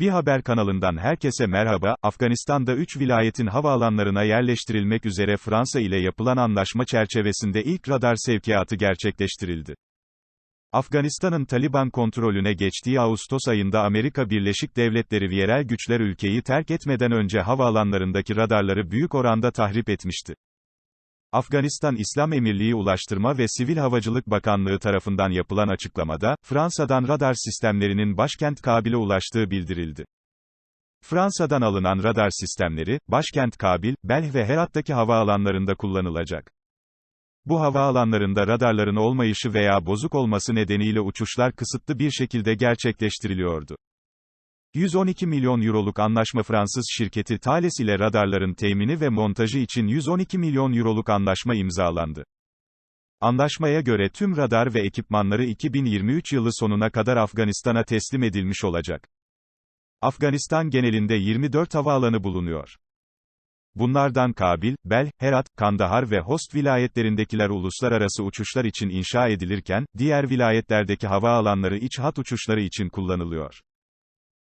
Bir haber kanalından herkese merhaba, Afganistan'da 3 vilayetin havaalanlarına yerleştirilmek üzere Fransa ile yapılan anlaşma çerçevesinde ilk radar sevkiyatı gerçekleştirildi. Afganistan'ın Taliban kontrolüne geçtiği Ağustos ayında Amerika Birleşik Devletleri yerel güçler ülkeyi terk etmeden önce havaalanlarındaki radarları büyük oranda tahrip etmişti. Afganistan İslam Emirliği Ulaştırma ve Sivil Havacılık Bakanlığı tarafından yapılan açıklamada, Fransa'dan radar sistemlerinin başkent Kabil'e ulaştığı bildirildi. Fransa'dan alınan radar sistemleri, başkent Kabil, Belh ve Herat'taki havaalanlarında kullanılacak. Bu havaalanlarında radarların olmayışı veya bozuk olması nedeniyle uçuşlar kısıtlı bir şekilde gerçekleştiriliyordu. 112 milyon euroluk anlaşma Fransız şirketi Thales ile radarların temini ve montajı için 112 milyon euroluk anlaşma imzalandı. Anlaşmaya göre tüm radar ve ekipmanları 2023 yılı sonuna kadar Afganistan'a teslim edilmiş olacak. Afganistan genelinde 24 havaalanı bulunuyor. Bunlardan Kabil, Bel, Herat, Kandahar ve Host vilayetlerindekiler uluslararası uçuşlar için inşa edilirken, diğer vilayetlerdeki havaalanları iç hat uçuşları için kullanılıyor.